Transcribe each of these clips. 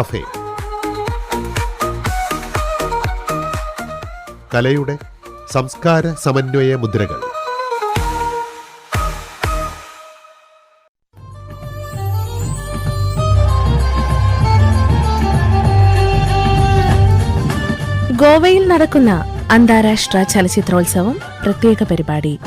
Cafe. കലയുടെ സംസ്കാര സമന്വയ മുദ്രകൾ. ഗോവയിൽ നടക്കുന്ന അന്താരാഷ്ട്ര ചലച്ചിത്രോത്സവം പ്രത്യേക പരിപാടി.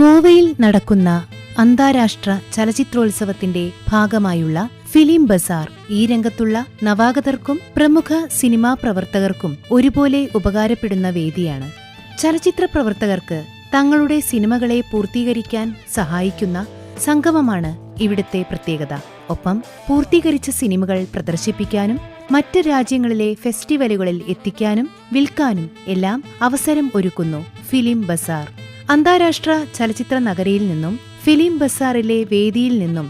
ഗോവയിൽ നടക്കുന്ന അന്താരാഷ്ട്ര ചലച്ചിത്രോത്സവത്തിന്റെ ഭാഗമായുള്ള ഫിലിം ബസാർ ഈ രംഗത്തുള്ള നവാഗതർക്കും പ്രമുഖ സിനിമാ പ്രവർത്തകർക്കും ഒരുപോലെ ഉപകാരപ്പെടുന്ന വേദിയാണ്. ചലച്ചിത്ര പ്രവർത്തകർക്ക് തങ്ങളുടെ സിനിമകളെ പൂർത്തീകരിക്കാൻ സഹായിക്കുന്ന സംഗമമാണ് ഇവിടുത്തെ പ്രത്യേകത. ഒപ്പം പൂർത്തീകരിച്ച സിനിമകൾ പ്രദർശിപ്പിക്കാനും മറ്റ് രാജ്യങ്ങളിലെ ഫെസ്റ്റിവലുകളിൽ എത്തിക്കാനും വിൽക്കാനും എല്ലാം അവസരം ഒരുക്കുന്നു ഫിലിം ബസാർ. അന്താരാഷ്ട്ര ചലച്ചിത്ര നഗരിയിൽ നിന്നും ഫിലിം ബസാറിലെ വേദിയിൽ നിന്നും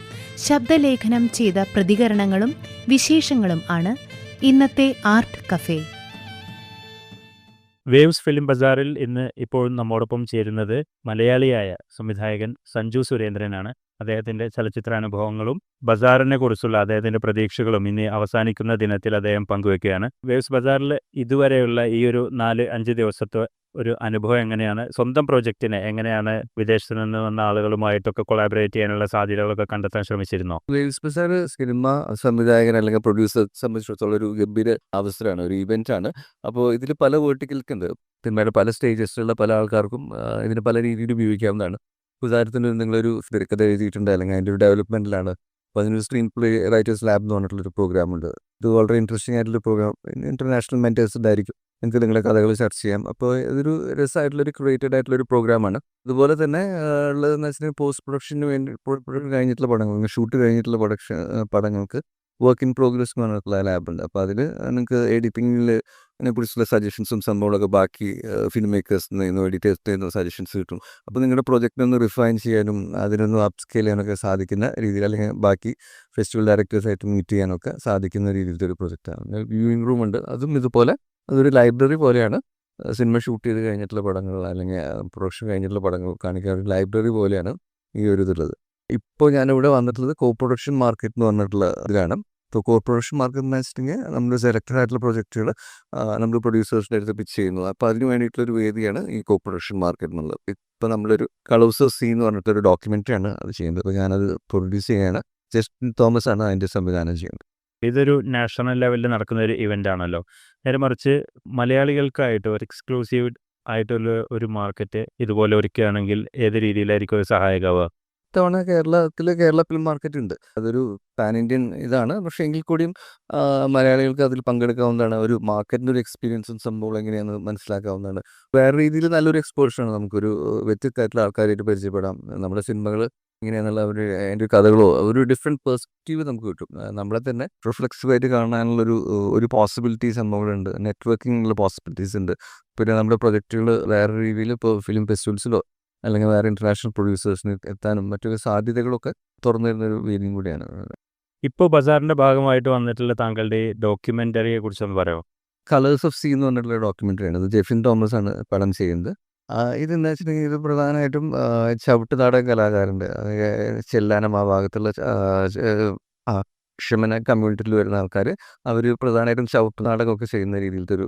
ശബ്ദലേഖനം ചെയ്ത പ്രതികരണങ്ങളും വിശേഷങ്ങളും ആണ് ഇന്നത്തെ ആർട്ട് കഫേ. വേവ്സ് ഫിലിം ബസാറിൽ ഇന്ന് ഇപ്പോഴും നമ്മോടൊപ്പം ചേരുന്നത് മലയാളിയായ സംവിധായകൻ സഞ്ജു സുരേന്ദ്രനാണ്. അദ്ദേഹത്തിന്റെ ചലച്ചിത്രാനുഭവങ്ങളും ബസാറിനെ കുറിച്ചുള്ള അദ്ദേഹത്തിന്റെ പ്രതീക്ഷകളും ഇനി അവസാനിക്കുന്ന ദിനത്തിൽ അദ്ദേഹം പങ്കുവെക്കുകയാണ്. വേവ്സ് ബസാറിൽ ഇതുവരെയുള്ള ഈ ഒരു നാല് അഞ്ച് ദിവസത്തെ ഒരു അനുഭവം എങ്ങനെയാണ്? സ്വന്തം പ്രോജക്റ്റിനെ എങ്ങനെയാണ് വിദേശത്ത് നിന്ന് വന്ന ആളുകളുമായിട്ടൊക്കെ കൊളാബറേറ്റ് ചെയ്യാനുള്ള സാധ്യതകളൊക്കെ കണ്ടെത്താൻ ശ്രമിച്ചിരുന്നോ? വേവ്സ് ബസാർ സിനിമ സംവിധായകൻ അല്ലെങ്കിൽ പ്രൊഡ്യൂസർ സംബന്ധിച്ചിടത്തോളം ഒരു ഗംഭീര അവസരമാണ് ഒരു ഇവന്റ് ആണ്. അപ്പോൾ ഇതിൽ പല വേർട്ടിക്കൽക്കുണ്ട് സിനിമയുടെ പല സ്റ്റേജസിലുള്ള പല ആൾക്കാർക്കും ഇതിന് പല രീതിയിൽ ഉപയോഗിക്കാവുന്നതാണ്. ഉദാഹരണത്തിന് നിങ്ങളൊരു തിരക്കഥ എഴുതിയിട്ടുണ്ട് അല്ലെങ്കിൽ അതിന്റെ ഒരു ഡെവലപ്മെന്റിലാണ് അപ്പോൾ അതിനൊരു സ്ക്രീൻ പ്ലേ റൈറ്റേഴ്സ് ലാബ് എന്ന് പറഞ്ഞിട്ടുള്ളൊരു പ്രോഗ്രാം ഉണ്ട്. ഇത് വളരെ ഇൻട്രസ്റ്റിംഗ് ആയിട്ടുള്ള പ്രോഗ്രാം ഇന്റർനാഷണൽ മെന്റേഴ്സ് ഉണ്ടായിരിക്കും. നിങ്ങൾക്ക് നിങ്ങളുടെ കഥകൾ ചർച്ച ചെയ്യാം. അപ്പോൾ ഇതൊരു രസമായിട്ടുള്ളൊരു ക്രിയേറ്റഡ് ആയിട്ടുള്ളൊരു പ്രോഗ്രാമാണ് അതുപോലെ തന്നെ ഉള്ളതെന്ന് വെച്ചാൽ പോസ്റ്റ് പ്രൊഡക്ഷന് വേണ്ടി പ്രൊഡക്ഷൻ കഴിഞ്ഞിട്ടുള്ള പടങ്ങൾ ഷൂട്ട് കഴിഞ്ഞിട്ടുള്ള പ്രൊഡക്ഷൻ പടങ്ങൾക്ക് വർക്ക് ഇൻ പ്രോഗ്രസ് എന്ന് പറഞ്ഞിട്ടുള്ള ലാബുണ്ട് അപ്പോൾ അതിൽ നിങ്ങൾക്ക് എഡിറ്റിങ്ങിൽ അതിനെ കുറിച്ചുള്ള സജഷൻസും സംഭവങ്ങളൊക്കെ ബാക്കി ഫിലിം മേക്കേഴ്സിൽ നിന്ന് എഡിറ്റേഴ്സിൽ നിന്ന് സജഷൻസ് കിട്ടും. അപ്പോൾ നിങ്ങളുടെ പ്രൊജക്റ്റിനൊന്ന് റിഫൈൻ ചെയ്യാനും അതിനൊന്ന് അപ്സ്കെയിൽ ചെയ്യാനൊക്കെ സാധിക്കുന്ന രീതിയിൽ അല്ലെങ്കിൽ ബാക്കി ഫെസ്റ്റിവൽ ഡയറക്ടേഴ്സായിട്ട് മീറ്റ് ചെയ്യാനൊക്കെ സാധിക്കുന്ന രീതിയിലത്തെ ഒരു പ്രൊജക്റ്റാണ് വ്യൂയിങ് റൂം ഉണ്ട്. അതും ഇതുപോലെ അതൊരു ലൈബ്രറി പോലെയാണ്. സിനിമ ഷൂട്ട് ചെയ്ത് കഴിഞ്ഞിട്ടുള്ള പടങ്ങൾ അല്ലെങ്കിൽ പ്രൊഡക്ഷൻ കഴിഞ്ഞിട്ടുള്ള പടങ്ങൾ കാണിക്കാൻ ഒരു ലൈബ്രറി പോലെയാണ് ഈ ഒരു ഇതുള്ളത്. ഇപ്പോൾ ഞാനിവിടെ വന്നിട്ടുള്ളത് കോ പ്രൊഡക്ഷൻ മാർക്കറ്റ് എന്ന് പറഞ്ഞിട്ടുള്ള ഇതിലാണ്. ഇപ്പോൾ കോർപ്പറേഷൻ മാർക്കറ്റ് വെച്ചിട്ടുണ്ടെങ്കിൽ നമ്മൾ സെലക്റ്റഡ് ആയിട്ടുള്ള പ്രൊജക്റ്റുകൾ നമ്മൾ പ്രൊഡ്യൂസേഴ്സിന്റെ അടുത്ത് പിച്ച് ചെയ്യുന്നത് അപ്പോൾ അതിന് വേണ്ടിയിട്ടുള്ളൊരു വേദിയാണ് ഈ കോർപ്പറേഷൻ മാർക്കറ്റ് എന്നുള്ളത്. ഇപ്പോൾ നമ്മളൊരു കളേഴ്സ് സി എന്ന് പറഞ്ഞിട്ടൊരു ഡോക്യുമെന്ററിയാണ് അത് ചെയ്യുന്നത്. അപ്പോൾ ഞാനത് പ്രൊഡ്യൂസ് ചെയ്യാണ് ജസ്റ്റിൻ തോമസ് ആണ് അതിന്റെ സംവിധാനം ചെയ്യുന്നത്. ഇതൊരു നാഷണൽ ലെവലിൽ നടക്കുന്ന ഒരു ഇവന്റ് ആണല്ലോ. നേരെ മറിച്ച് മലയാളികൾക്കായിട്ട് ഒരു എക്സ്ക്ലൂസീവ് ആയിട്ടുള്ള ഒരു മാർക്കറ്റ് ഇതുപോലെ ഒരുക്കുകയാണെങ്കിൽ ഏത് രീതിയിലായിരിക്കും ഒരു സഹായകമാവുക? ഇത്തവണ കേരളത്തിൽ കേരള ഫിലിം മാർക്കറ്റ് ഉണ്ട്. അതൊരു പാൻ ഇന്ത്യൻ ഇതാണ്. പക്ഷേ എങ്കിൽ കൂടിയും മലയാളികൾക്ക് അതിൽ പങ്കെടുക്കാവുന്നതാണ്. ഒരു മാർക്കറ്റിന്റെ ഒരു എക്സ്പീരിയൻസും സംഭവം എങ്ങനെയാണെന്ന് മനസ്സിലാക്കാവുന്നതാണ്. വേറെ രീതിയിൽ നല്ലൊരു എക്സ്പോഷറാണ് നമുക്കൊരു വ്യത്യസ്തമായിട്ടുള്ള ആൾക്കാരായിട്ട് പരിചയപ്പെടാം. നമ്മുടെ സിനിമകൾ ഇങ്ങനെയാണെന്നുള്ള ഒരു അതിന്റെ കഥകളോ ഒരു ഡിഫറെന്റ് പെർസ്പെക്റ്റീവ് നമുക്ക് കിട്ടും. നമ്മളെ തന്നെ റിഫ്ലെക്സീവ് ആയിട്ട് കാണാനുള്ളൊരു ഒരു ഒരു പോസിബിലിറ്റി സംഭവങ്ങളുണ്ട്. നെറ്റ്വർക്കിങ്ങിനുള്ള പോസിബിലിറ്റീസ് ഉണ്ട്. പിന്നെ നമ്മുടെ പ്രൊജക്റ്റുകൾ വേറെ രീതിയിൽ ഇപ്പോൾ ഫിലിം ഫെസ്റ്റിവൽസിലോ അല്ലെങ്കിൽ വേറെ ഇന്റർനാഷണൽ പ്രൊഡ്യൂസേഴ്സിന് എത്താനും മറ്റൊരു സാധ്യതകളൊക്കെ തുറന്നു തരുന്ന ഒരു വേദിയും കൂടിയാണ്. ഇപ്പോൾ ബസാറിന്റെ ഭാഗമായിട്ട് വന്നിട്ടുള്ള താങ്കളുടെ ഡോക്യുമെന്ററിയെ കുറിച്ച് ഒന്ന് പറയാമോ കളേഴ്സ് ഓഫ് സീ എന്ന് പറഞ്ഞിട്ടുള്ള ഡോക്യുമെന്ററിയാണ് ഇത് ജെഫിൻ തോമസ് ആണ് പടം ചെയ്യുന്നത്. ഇതെന്ന് വെച്ചിട്ടുണ്ടെങ്കിൽ ഇത് പ്രധാനമായിട്ടും ചവിട്ടുനാടൻ കലാകാരന്റെ ചെല്ലാനം ആ ഭാഗത്തുള്ള ക്ഷമന കമ്മ്യൂണിറ്റിയിൽ വരുന്ന ആൾക്കാർ അവർ പ്രധാനമായിട്ടും ചവിട്ട് നാടകമൊക്കെ ചെയ്യുന്ന രീതിയിലത്തെ ഒരു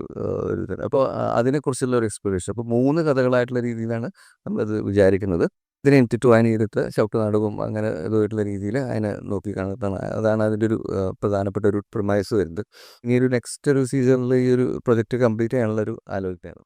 ഒരു അപ്പോൾ അതിനെക്കുറിച്ചുള്ള ഒരു എക്സ്പീരിയൻസ് അപ്പോൾ മൂന്ന് കഥകളായിട്ടുള്ള രീതിയിലാണ് നമ്മളത് വിചാരിക്കുന്നത്. ഇതിനെ ഇന്റിറ്റ്യൂൻ ചെയ്തിട്ട് ചവിട്ട് നാടകവും അങ്ങനെ ഇതുമായിട്ടുള്ള രീതിയിൽ അതിനെ നോക്കി കാണുന്നതാണ്. അതാണ് അതിന്റെ ഒരു പ്രധാനപ്പെട്ട ഒരു പ്രമൈസ് വരുന്നത്. ഇനി ഒരു നെക്സ്റ്റ് ഒരു സീസണിൽ ഈ ഒരു പ്രൊജക്റ്റ് കംപ്ലീറ്റ് ചെയ്യാനുള്ള ഒരു ആലോചനയാണ്.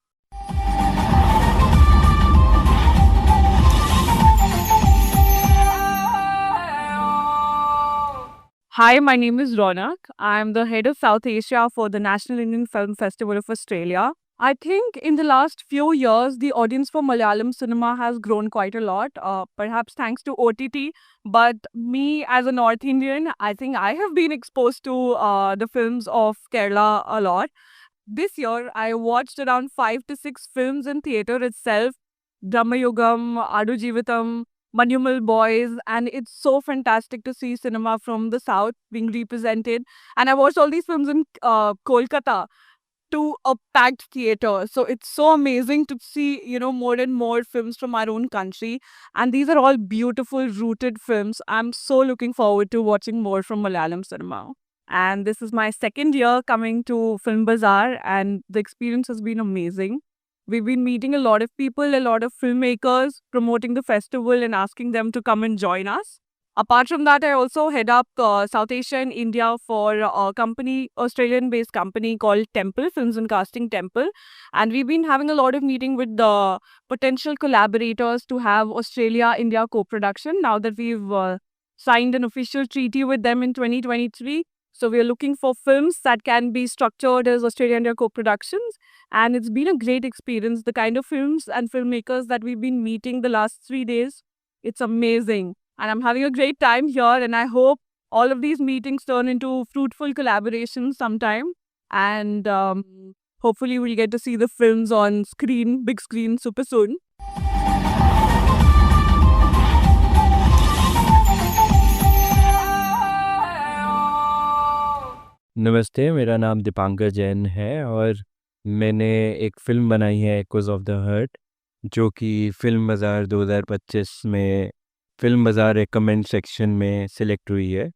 Hi, my name is Ronak. I'm the head of South Asia for the National Indian Film Festival of Australia. I think in the last few years, the audience for Malayalam cinema has grown quite a lot, uh, perhaps thanks to OTT. But me, as a North Indian, I think I have been exposed to uh, the films of Kerala a lot. This year, I watched around five to six films in theatre itself Brahmayugam, Adu Jivitam, Manumal Boys, and it's so fantastic to see cinema from the south being represented. And I watched all these films in uh, Kolkata. to a packed theater. So it's so amazing to see, you know, more and more films from our own country. And these are all beautiful, rooted films. I'm so looking forward to watching more from Malayalam cinema. And this is my second year coming to Film Bazaar, and the experience has been amazing. We've been meeting a lot of people, a lot of filmmakers, promoting the festival and asking them to come and join us. Apart from that, I also head up uh, South Asia and India for a company, Australian based company called Temple, Films and Casting Temple. And we've been having a lot of meeting with the potential collaborators to have Australia India co production now that we've uh, signed an official treaty with them in 2023. So we are looking for films that can be structured as Australia India co productions. And it's been a great experience. The kind of films and filmmakers that we've been meeting the last three days, it's amazing and I'm having a great time here. And I hope all of these meetings turn into fruitful collaborations sometime. And um, hopefully, we'll get to see the films on screen, big screen, super soon. नमस्ते, मेरा नाम दीपांकर जैन है और मैंने एक film बनाई है एक्वज़ of the hurt जो कि फ़िल्म बाज़ार 2025 में, फ़िल्म बाज़ार रिकमेंड सेक्शन में सिलेक्ट हुई है।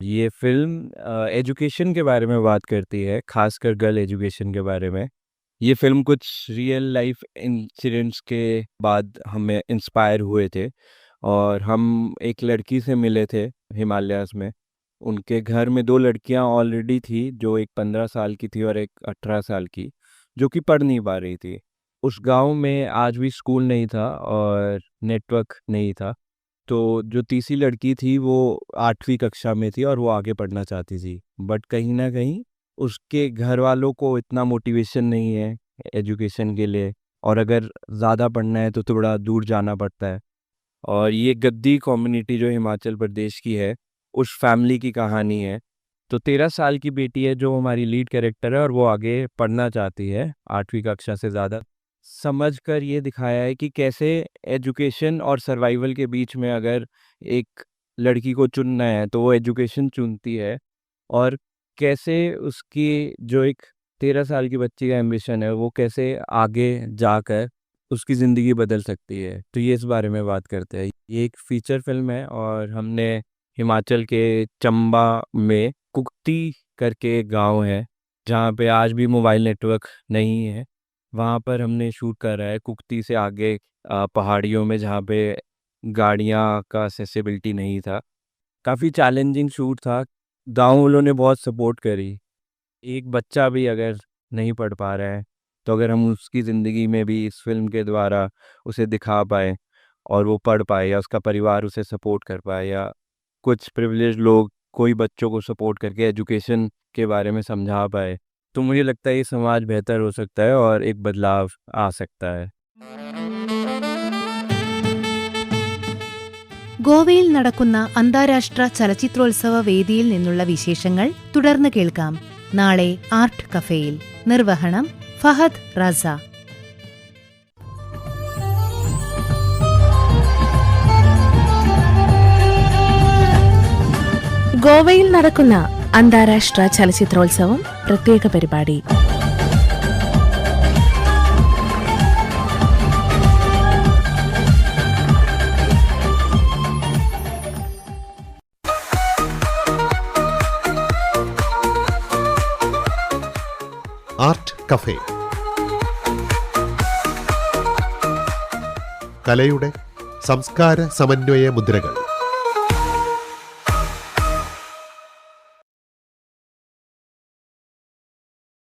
ये फ़िल्म एजुकेशन के बारे में बात करती है, खासकर गर्ल एजुकेशन के बारे में। ये फ़िल्म कुछ रियल लाइफ इंसिडेंट्स के बाद हमें इंस्पायर हुए थे और हम एक लड़की से मिले थे हिमालयाज़ में। उनके घर में दो लड़कियाँ ऑलरेडी थी, जो एक पंद्रह साल की थी और एक अठारह साल की, जो कि पढ़ नहीं पा रही थी। उस गाँव में आज भी स्कूल नहीं था और नेटवर्क नहीं था तो जो तीसरी लड़की थी वो आठवीं कक्षा में थी और वो आगे पढ़ना चाहती थी। बट कहीं ना कहीं उसके घर वालों को इतना मोटिवेशन नहीं है एजुकेशन के लिए और अगर ज़्यादा पढ़ना है तो थोड़ा दूर जाना पड़ता है। और ये गद्दी कम्युनिटी जो हिमाचल प्रदेश की है उस फैमिली की कहानी है। तो तेरह साल की बेटी है, जो हमारी लीड कैरेक्टर है और वो आगे पढ़ना चाहती है, आठवीं कक्षा से ज़्यादा। समझ कर ये दिखाया है कि कैसे एजुकेशन और सर्वाइवल के बीच में अगर एक लड़की को चुनना है तो वो एजुकेशन चुनती है। और कैसे उसकी जो एक तेरह साल की बच्ची का एम्बिशन है, वो कैसे आगे जाकर उसकी ज़िंदगी बदल सकती है। तो ये इस बारे में बात करते हैं। ये एक फीचर फ़िल्म है और हमने हिमाचल के चंबा में कुक्ती करके एक गाँव है, जहाँ पे आज भी मोबाइल नेटवर्क नहीं है। वहाँ पर हमने शूट करा है कुक्ती से आगे पहाड़ियों में जहाँ पे गाड़ियाँ का असेसिबिलिटी नहीं था। काफ़ी चैलेंजिंग शूट था, गाँव वालों ने बहुत सपोर्ट करी। एक बच्चा भी अगर नहीं पढ़ पा रहा है तो अगर हम उसकी ज़िंदगी में भी इस फ़िल्म के द्वारा उसे दिखा पाए, और वो पढ़ पाए या उसका परिवार उसे सपोर्ट कर पाए या कुछ प्रिविलेज लोग कोई बच्चों को सपोर्ट करके एजुकेशन के बारे में समझा पाए तो मुझे लगता है ये समाज बेहतर हो सकता है और एक बदलाव आ सकता है ഗോവയിൽ നടക്കുന്ന അന്താരാഷ്ട്ര ചലച്ചിത്രോത്സവ വേദിയിൽ നിന്നുള്ള വിശേഷങ്ങൾ തുടർന്ന് കേൾക്കാം നാളെ ആർട്ട് കഫേയിൽ നിർവഹണം ഫഹദ് റസ ഗോവയിൽ നടക്കുന്ന അന്താരാഷ്ട്ര ചലച്ചിത്രോത്സവം പ്രത്യേക പരിപാടി. Art cafe. കലയുടെ സംസ്കാര സമന്വയ മുദ്രകൾ.